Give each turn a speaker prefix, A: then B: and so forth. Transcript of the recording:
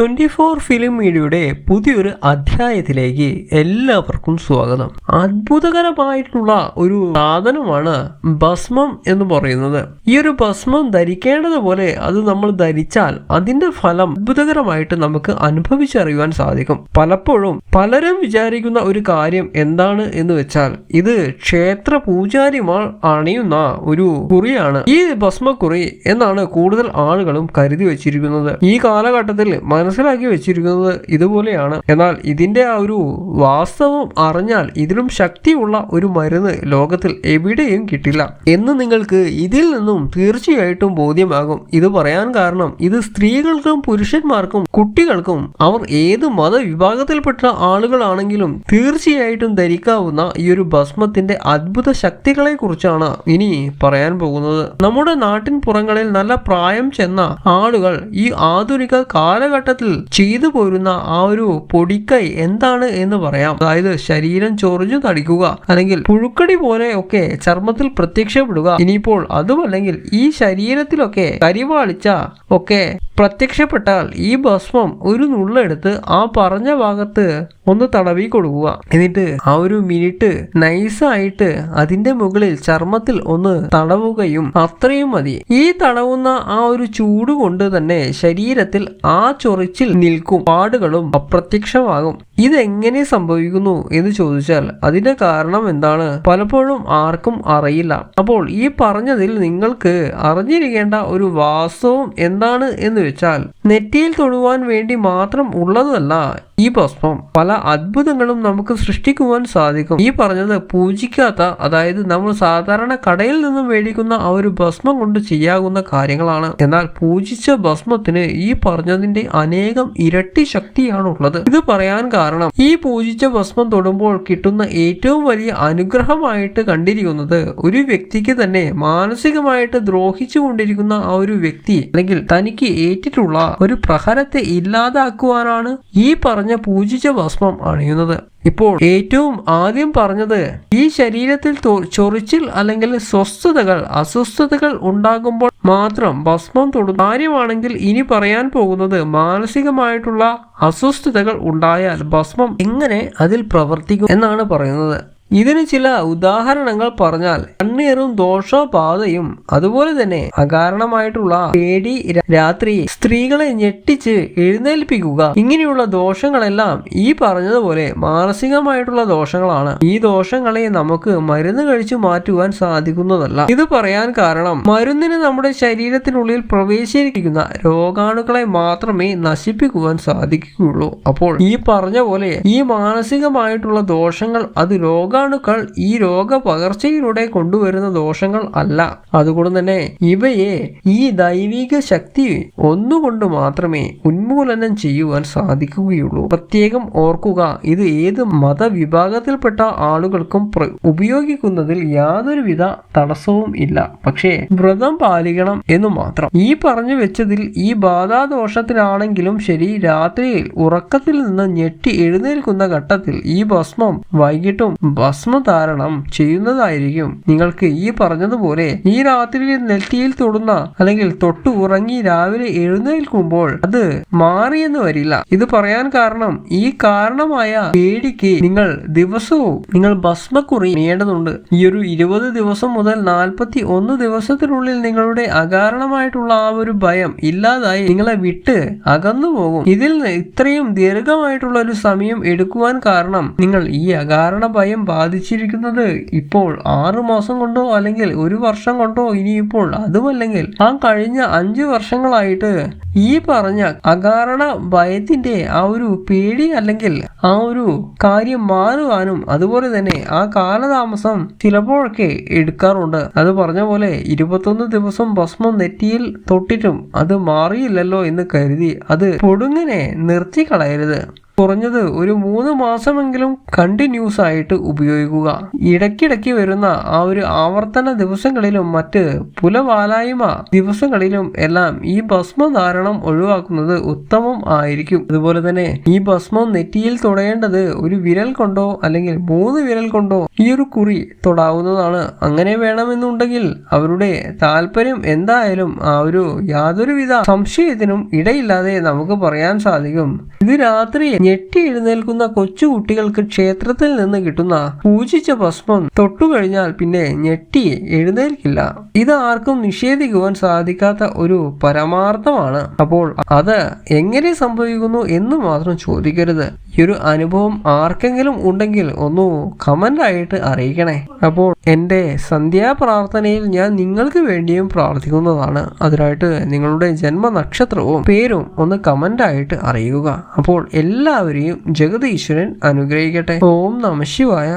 A: Twenty four film മീഡിയയുടെ പുതിയൊരു അധ്യായത്തിലേക്ക് എല്ലാവർക്കും സ്വാഗതം. അത്ഭുതകരമായിട്ടുള്ള ഒരു സാധനമാണ് ഭസ്മം എന്ന് പറയുന്നത്. ഈ ഒരു ഭസ്മം ധരിക്കേണ്ടതുപോലെ അത് നമ്മൾ ധരിച്ചാൽ അതിന്റെ ഫലം അത്ഭുതകരമായിട്ട് നമുക്ക് അനുഭവിച്ചറിയുവാൻ സാധിക്കും. പലപ്പോഴും പലരും വിചാരിക്കുന്ന ഒരു കാര്യം എന്താണ് എന്ന് വെച്ചാൽ ഇത് ക്ഷേത്ര പൂജാരിമാർ അണിയുന്ന ഒരു കുറിയാണ്. ഈ ഭസ്മക്കുറി എന്നാണ് കൂടുതൽ ആളുകളും കരുതി വെച്ചിരിക്കുന്നത്. ഈ കാലഘട്ടത്തിൽ മനസ്സിലാക്കി വെച്ചിരിക്കുന്നത് ഇതുപോലെയാണ്. എന്നാൽ ഇതിന്റെ ആ ഒരു വാസ്തവം അറിഞ്ഞാൽ ഇതിലും ശക്തിയുള്ള ഒരു മരുന്ന് ലോകത്തിൽ എവിടെയും കിട്ടില്ല. എന്ന് നിങ്ങൾക്ക് ഇതിൽ നിന്നും തീർച്ചയായിട്ടും ബോധ്യമാകും. ഇത് പറയാൻ കാരണം ഇത് സ്ത്രീകൾക്കും പുരുഷന്മാർക്കും കുട്ടികൾക്കും അവർ ഏത് മതവിഭാഗത്തിൽപ്പെട്ട ആളുകളാണെങ്കിലും തീർച്ചയായിട്ടും ധരിക്കാവുന്ന ഈ ഒരു ഭസ്മത്തിന്റെ അത്ഭുത ശക്തികളെ കുറിച്ചാണ് ഇനി പറയാൻ പോകുന്നത്. നമ്മുടെ നാട്ടിൻ പുറങ്ങളിൽ നല്ല പ്രായം ചെന്ന ആളുകൾ ഈ ആധുനിക കാലഘട്ടത്തിൽ ചെയ്തു പോരുന്ന ആ ഒരു പൊടിക്കൈ എന്താണ് എന്ന് പറയാം. അതായത് ശരീരം ചൊറിഞ്ഞു തടിക്കുക അല്ലെങ്കിൽ പുഴുക്കടി പോലെ ഒക്കെ ചർമ്മത്തിൽ പ്രത്യക്ഷപ്പെടുക. ഇനിയിപ്പോൾ അതുമല്ലെങ്കിൽ ഈ ശരീരത്തിലൊക്കെ കരിവാളിച്ച ഒക്കെ പ്രത്യക്ഷപ്പെട്ടാൽ ഈ ഭസ്മം ഒരു നുള്ളെടുത്ത് ആ പറഞ്ഞ ഭാഗത്ത് ഒന്ന് തടവി കൊടുക്കുക. എന്നിട്ട് ആ ഒരു മിനിറ്റ് നൈസായിട്ട് അതിന്റെ മുകളിൽ ചർമ്മത്തിൽ ഒന്ന് തടവുകയും അത്രയും മതി. ഈ തടവുന്ന ആ ഒരു ചൂട് കൊണ്ട് തന്നെ ശരീരത്തിൽ ആ ചൊറിച്ചിൽ നിൽക്കും. പാടുകളും അപ്രത്യക്ഷമാകും. ഇതെങ്ങനെ സംഭവിക്കുന്നു എന്ന് ചോദിച്ചാൽ അതിന്റെ കാരണം എന്താണ്? പലപ്പോഴും ആർക്കും അറിയില്ല. അപ്പോൾ ഈ പറഞ്ഞതിൽ നിങ്ങൾക്ക് അറിഞ്ഞിരിക്കേണ്ട ഒരു വാസ്തവം എന്താണ് എന്ന് വെച്ചാൽ നെറ്റിയിൽ തൊടുവാൻ വേണ്ടി മാത്രം ഉള്ളതല്ല ഈ ഭസ്മം പല അത്ഭുതങ്ങളും നമുക്ക് സൃഷ്ടിക്കുവാൻ സാധിക്കും. ഈ പറഞ്ഞത് പൂജിക്കാത്ത അതായത് നമ്മൾ സാധാരണ കടയിൽ നിന്നും മേടിക്കുന്ന ആ ഒരു ഭസ്മം കൊണ്ട് ചെയ്യാവുന്ന കാര്യങ്ങളാണ്. എന്നാൽ പൂജിച്ച ഭസ്മത്തിന് ഈ പറഞ്ഞതിന്റെ അനേകം ഇരട്ടി ശക്തിയാണ് ഉള്ളത് ഇത് പറയാൻ കാരണം ഈ പൂജിച്ച ഭസ്മം തൊടുമ്പോൾ കിട്ടുന്ന ഏറ്റവും വലിയ അനുഗ്രഹമായിട്ട് കണ്ടിരിക്കുന്നത് ഒരു വ്യക്തിക്ക് തന്നെ മാനസികമായിട്ട് ദ്രോഹിച്ചു കൊണ്ടിരിക്കുന്ന ആ ഒരു വ്യക്തി അല്ലെങ്കിൽ തനിക്ക് ഏറ്റിട്ടുള്ള ഒരു പ്രഹരത്തെ ഇല്ലാതാക്കുവാനാണ് ഈ പറഞ്ഞ പൂജിച്ച ഭസ്മം അണിയുന്നത്. ഇപ്പോൾ ഏറ്റവും ആദ്യം പറഞ്ഞത് ഈ ശരീരത്തിൽ ചൊറിച്ചിൽ അല്ലെങ്കിൽ സ്വസ്ഥതകൾ അസ്വസ്ഥതകൾ ഉണ്ടാകുമ്പോൾ മാത്രം ഭസ്മം തൊടും കാര്യമാണെങ്കിൽ ഇനി പറയാൻ പോകുന്നത് മാനസികമായിട്ടുള്ള അസ്വസ്ഥതകൾ ഉണ്ടായാൽ ഭസ്മം എങ്ങനെ അതിൽ പ്രവർത്തിക്കും എന്നാണ് പറയുന്നത്. ഇതിന് ചില ഉദാഹരണങ്ങൾ പറഞ്ഞാൽ കണ്ണീറും ദോഷോപാതയും അതുപോലെ തന്നെ അകാരണമായിട്ടുള്ള പേടി രാത്രി സ്ത്രീകളെ ഞെട്ടിച്ച് എഴുന്നേൽപ്പിക്കുക. ഇങ്ങനെയുള്ള ദോഷങ്ങളെല്ലാം ഈ പറഞ്ഞതുപോലെ മാനസികമായിട്ടുള്ള ദോഷങ്ങളാണ്. ഈ ദോഷങ്ങളെ നമുക്ക് മരുന്ന് കഴിച്ചു മാറ്റുവാൻ സാധിക്കുന്നതല്ല. ഇത് പറയാൻ കാരണം മരുന്നിന് നമ്മുടെ ശരീരത്തിനുള്ളിൽ പ്രവേശിച്ചിരിക്കുന്ന രോഗാണുക്കളെ മാത്രമേ നശിപ്പിക്കുവാൻ സാധിക്കുകയുള്ളൂ. അപ്പോൾ ഈ പറഞ്ഞ പോലെ ഈ മാനസികമായിട്ടുള്ള ദോഷങ്ങൾ അത് രോഗാണുക്കൾ ഈ രോഗപകർച്ചയിലൂടെ കൊണ്ടുവരുന്ന ദോഷങ്ങൾ അല്ല. അതുകൊണ്ട് തന്നെ ഇവയെ ഈ ദൈവിക ശക്തി ഒന്നുകൊണ്ട് മാത്രമേ ഉന്മൂലനം ചെയ്യുവാൻ സാധിക്കുകയുള്ളൂ. പ്രത്യേകം ഓർക്കുക ഇത് ഏത് മതവിഭാഗത്തിൽപ്പെട്ട ആളുകൾക്കും ഉപയോഗിക്കുന്നതിൽ ഉപയോഗിക്കുന്നതിൽ യാതൊരുവിധ തടസ്സവും ഇല്ല. പക്ഷേ വ്രതം പാലിക്കണം എന്ന് മാത്രം. ഈ പറഞ്ഞു വെച്ചതിൽ ഈ ബാധാദോഷത്തിലാണെങ്കിലും ശരി രാത്രിയിൽ ഉറക്കത്തിൽ നിന്ന് ഞെട്ടി എഴുന്നേൽക്കുന്ന ഘട്ടത്തിൽ ഈ ഭസ്മം വൈകിട്ടും ഭസ്മധാരണം ചെയ്യുന്നതായിരിക്കും. നിങ്ങൾക്ക് ഈ പറഞ്ഞതുപോലെ ഈ രാത്രിയിൽ നെറ്റിയിൽ തൊടുന്ന അല്ലെങ്കിൽ തൊട്ടു ഉറങ്ങി രാവിലെ എഴുന്നേൽക്കുമ്പോൾ അത് മാറിയെന്ന് വരില്ല. ഇത് പറയാൻ കാരണം ഈ കാരണമായ പേടിക്ക് നിങ്ങൾ ദിവസവും നിങ്ങൾ ഭസ്മക്കുറി നേടുന്നുണ്ട്. ഈ ഒരു ഇരുപത് ദിവസം മുതൽ നാൽപ്പത്തി ഒന്ന് ദിവസത്തിനുള്ളിൽ നിങ്ങളുടെ അകാരണമായിട്ടുള്ള ആ ഒരു ഭയം ഇല്ലാതായി നിങ്ങളെ വിട്ട് അകന്നു പോകും. ഇതിൽ ഇത്രയും ദീർഘമായിട്ടുള്ള ഒരു സമയം എടുക്കുവാൻ കാരണം നിങ്ങൾ ഈ അകാരണ ഭയം ബാധിച്ചിരിക്കുന്നത് ഇപ്പോൾ ആറു മാസം കൊണ്ടോ അല്ലെങ്കിൽ ഒരു വർഷം കൊണ്ടോ ഇനിയിപ്പോൾ അതുമല്ലെങ്കിൽ ആ കഴിഞ്ഞ അഞ്ചു വർഷങ്ങളായിട്ട് ഈ പറഞ്ഞ അകാരണ ഭയത്തിന്റെ ആ ഒരു പേടി അല്ലെങ്കിൽ ആ ഒരു കാര്യം മാറുവാനും അതുപോലെ തന്നെ ആ കാലതാമസം ചിലപ്പോഴൊക്കെ എടുക്കാറുണ്ട്. അത് പറഞ്ഞ പോലെ ഇരുപത്തൊന്ന് ദിവസം ഭസ്മം നെറ്റിയിൽ തൊട്ടിട്ടും അത് മാറിയില്ലല്ലോ എന്ന് കരുതി അത് പൊടുങ്ങനെ നിർത്തി കളയരുത് കുറഞ്ഞത് ഒരു മൂന്ന് മാസമെങ്കിലും കണ്ടിന്യൂസ് ആയിട്ട് ഉപയോഗിക്കുക. ഇടയ്ക്കിടയ്ക്ക് വരുന്ന ആ ഒരു ആവർത്തന ദിവസങ്ങളിലും മറ്റ് പുലവാലായ്മ ദിവസങ്ങളിലും എല്ലാം ഈ ഭസ്മധാരണം ഒഴിവാക്കുന്നത് ഉത്തമം ആയിരിക്കും. അതുപോലെ തന്നെ ഈ ഭസ്മം നെറ്റിയിൽ തൊടേണ്ടത് ഒരു വിരൽ കൊണ്ടോ അല്ലെങ്കിൽ മൂന്ന് വിരൽ കൊണ്ടോ ഈ ഒരു കുറി തൊടാവുന്നതാണ്. അങ്ങനെ വേണമെന്നുണ്ടെങ്കിൽ അവരുടെ താല്പര്യം എന്തായാലും ആ ഒരു യാതൊരുവിധ സംശയത്തിനും ഇടയില്ലാതെ നമുക്ക് പറയാൻ സാധിക്കും. ഇത് രാത്രി ഞെട്ടി എഴുന്നേൽക്കുന്ന കൊച്ചുകുട്ടികൾക്ക് ക്ഷേത്രത്തിൽ നിന്ന് കിട്ടുന്ന പൂജിച്ച ഭസ്മം തൊട്ടുകഴിഞ്ഞാൽ പിന്നെ ഞെട്ടി എഴുന്നേൽക്കില്ല. ഇത് ആർക്കും നിഷേധിക്കുവാൻ സാധിക്കാത്ത ഒരു പരമാർത്ഥമാണ്. അപ്പോൾ അത് എങ്ങനെ സംഭവിക്കുന്നു എന്ന് മാത്രം ചോദിക്കരുത്. ഈ ഒരു അനുഭവം ആർക്കെങ്കിലും ഉണ്ടെങ്കിൽ ഒന്ന് കമന്റ് ആയിട്ട് അറിയിക്കണേ. അപ്പോൾ എന്റെ സന്ധ്യാ പ്രാർത്ഥനയിൽ ഞാൻ നിങ്ങൾക്ക് വേണ്ടിയും പ്രാർത്ഥിക്കുന്നതാണ്. അതിനായിട്ട് നിങ്ങളുടെ ജന്മ നക്ഷത്രവും പേരും ഒന്ന് കമന്റ് ആയിട്ട് അറിയുക. അപ്പോൾ എല്ലാവരെയും ജഗതീശ്വരൻ അനുഗ്രഹിക്കട്ടെ. ഓം നമ ശിവായ.